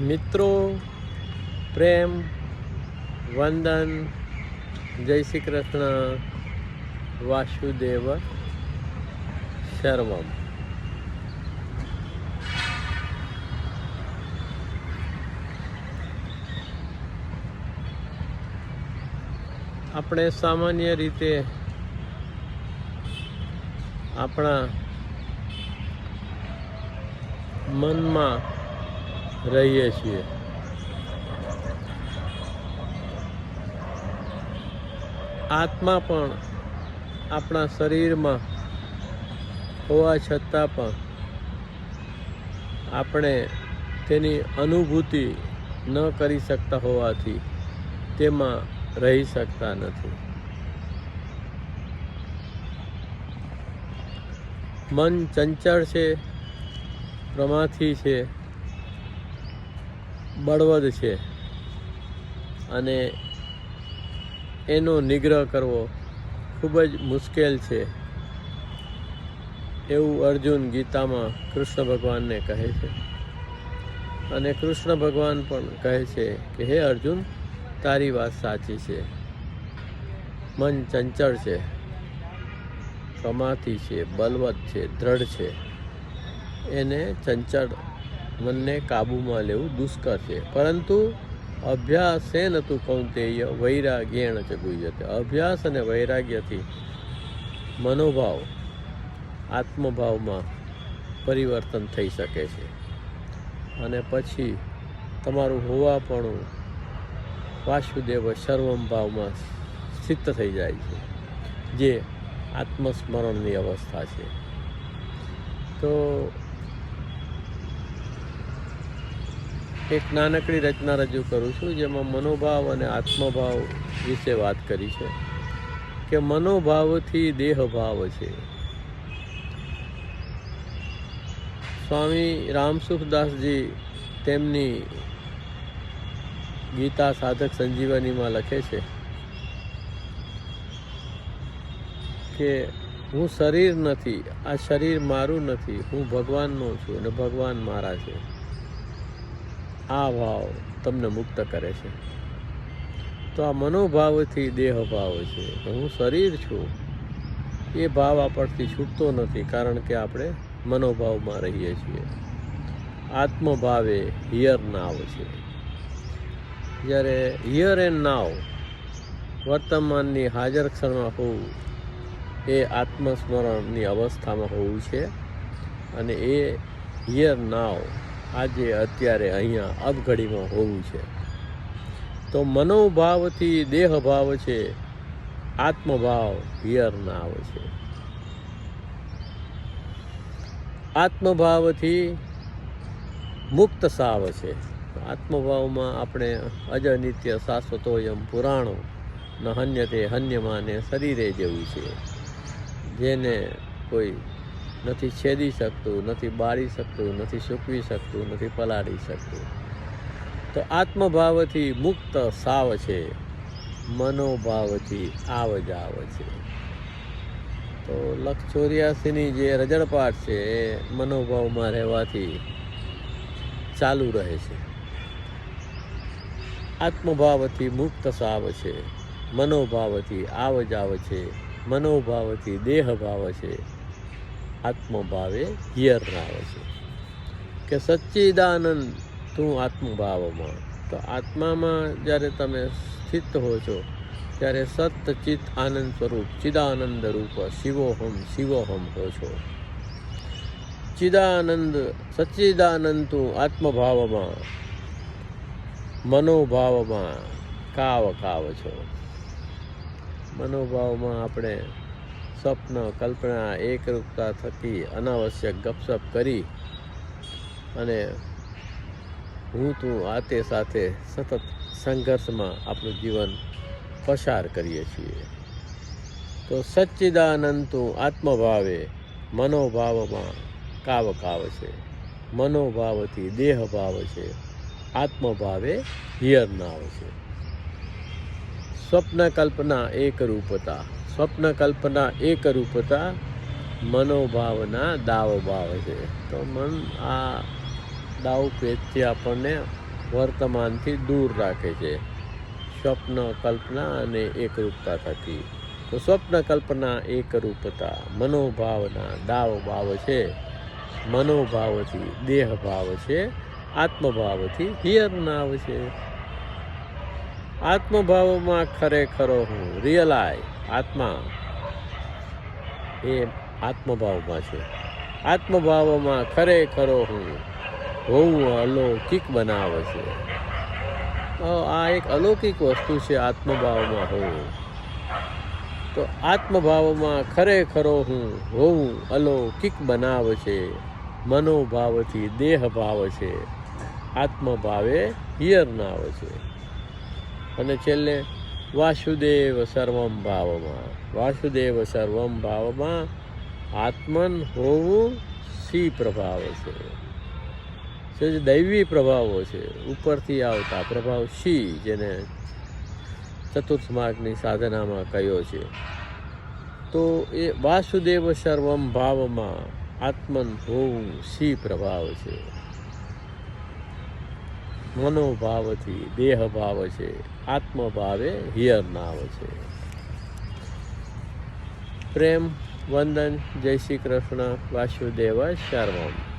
મિત્રો પ્રેમ વંદન જય શ્રી કૃષ્ણ વાસુદેવ શર્વમ આપણે સામાન્ય રીતે આપણા મનમાં રહીએ છીએ. આત્મા પણ આપણા શરીરમાં હોવા છતાં પણ આપણે તેની અનુભૂતિ ન કરી શકતા હોવાથી તેમાં રહી શકતા નથી. મન ચંચળ છે, પ્રમાથી છે. બળવદ છે. અને એનો નિગ્રહ કરવો ખૂબ જ મુશ્કેલ છે. એવું અર્જુન ગીતામાં કૃષ્ણ ભગવાનને કહે છે. અને કૃષ્ણ ભગવાન પણ કહે છે કે, હે અર્જુન, તારી વાત સાચી છે. મન ચંચળ છે. પ્રમાથી છે, બલવત છે, દ્રઢ છે. એને ચંચળ મનને કાબૂમાં લેવું દુષ્કર છે. પરંતુ અભ્યાસેન તું કૌંતેય વૈરાગ્યેણ જ ગુહ્યતે અભ્યાસ અને વૈરાગ્યથી મનોભાવ આત્મભાવમાં પરિવર્તન થઈ શકે છે. અને પછી તમારું હોવાપણું વાસુદેવ સર્વમ ભાવમાં સ્થિત થઈ જાય છે, જે આત્મસ્મરણની અવસ્થા છે. તો એક નાનકડી રચના રજૂ કરું છું, જેમાં મનોભાવ અને આત્મભાવ વિશે વાત કરી છે. કે મનોભાવથી દેહભાવ છે. સ્વામી રામસુખદાસજી તેમની ગીતા સાધક સંજીવનીમાં લખે છે કે હું શરીર નથી, આ શરીર મારું નથી, હું ભગવાનનો છું અને ભગવાન મારા છે. આ ભાવ તમને મુક્ત કરે છે. તો આ મનોભાવથી દેહભાવ છે. કે હું શરીર છું. એ ભાવ આપણથી છૂટતો નથી કારણ કે આપણે મનોભાવમાં રહીએ છીએ. આત્મભાવે હિયર નાવ છે. જ્યારે હિયર એન્ડ નાવ વર્તમાનની હાજર ક્ષણમાં હોવું એ આત્મસ્મરણની અવસ્થામાં હોવું છે અને એ હિયર નાવ આજે અત્યારે અહીંયા અબઘડીમાં હોવું છે. તો મનોભાવથી દેહભાવ છે, આત્મભાવ હિયર આવે છે. આત્મભાવથી મુક્ત સાવ છે. આત્મભાવમાં આપણે અજ નિત્ય શાશ્વતોયમ પુરાણો, ન હન્યતે હન્યમાને શરીરે જેવું છે. જેને કોઈ નથી છેદી શકતું, નથી બાળી શકતું, નથી સૂકવી શકતું, નથી પલાળી શકતું. તો આત્મભાવથી મુક્ત સાવ છે, મનોભાવથી આવ જાવ છે. તો લક્ષ જે રજળપાટ છે, એ મનોભાવમાં રહેવાથી ચાલુ રહે છે. આત્મભાવથી મુક્ત સાવ છે, મનોભાવથી આવ જાવ છે, મનોભાવથી દેહ ભાવ છે. આત્મભાવે હિયર આવે છે. કે સચ્ચિદાનંદ તું આત્મભાવમાં. તો આત્મામાં જ્યારે તમે સ્થિત હો છો, ત્યારે સત ચિત્ત આનંદ સ્વરૂપ ચિદાનંદ રૂપ શિવોહમ શિવોહમ હો છો. ચિદાનંદ, સચ્ચિદાનંદ તું આત્મભાવમાં, મનોભાવમાં કાવ કાવ છો. મનોભાવમાં આપણે સ્વપ્ન કલ્પના એકરૂપતા થકી અનાવશ્યક ગપસપ કરી અને હું તું આતે સાથે સતત સંઘર્ષમાં આપણું જીવન પસાર કરીએ છીએ. તો સચ્ચિદાનંદ તું આત્મભાવે મનોભાવમાં કાવ કાવ છે. મનોભાવથી દેહ ભાવ છે. આત્મભાવે હિયરનાવ છે. સ્વપ્ન કલ્પના એકરૂપતા સ્વપ્ન કલ્પના એકરૂપતા મનોભાવના દાવ ભાવ છે. તો મન આ દાવ પેચથી આપણને વર્તમાનથી દૂર રાખે છે. સ્વપ્ન કલ્પના અને એકરૂપતા થકી. તો સ્વપ્ન કલ્પના એકરૂપતા મનોભાવના દાવ ભાવ છે. મનોભાવથી દેહ ભાવ છે, આત્મભાવથી હિયર નાવ છે. આત્મભાવમાં ખરેખરો હું રિયલાય આત્મા એ આત્મભાવમાં છે. આત્મભાવમાં ખરેખરો હું હોવું અલૌકિક બનાવે છે. આ એક અલૌકિક વસ્તુ છે આત્મભાવમાં હોવું. તો આત્મભાવમાં ખરેખરો હું હોવું અલૌકિક બનાવે છે. મનોભાવથી દેહ ભાવ છે. આત્મભાવે હિયર નાવ છે. અને છેલ્લે વાસુદેવ સર્વમ ભાવમાં. વાસુદેવ સર્વમ ભાવમાં આત્મન હોવું સી પ્રભાવ છે. જે દૈવી પ્રભાવો છે. ઉપરથી આવતા પ્રભાવ શી જેને ચતુર્થ માર્ગની સાધનામાં કયો છે. તો એ વાસુદેવ સર્વમ ભાવમાં આત્મન હોવું સી પ્રભાવ છે. મનોભાવથી દેહ ભાવ છે, આત્મભાવે હિયર નાવ છે. પ્રેમ, વંદન, જય શ્રી કૃષ્ણ, વાસુદેવ સર્વમ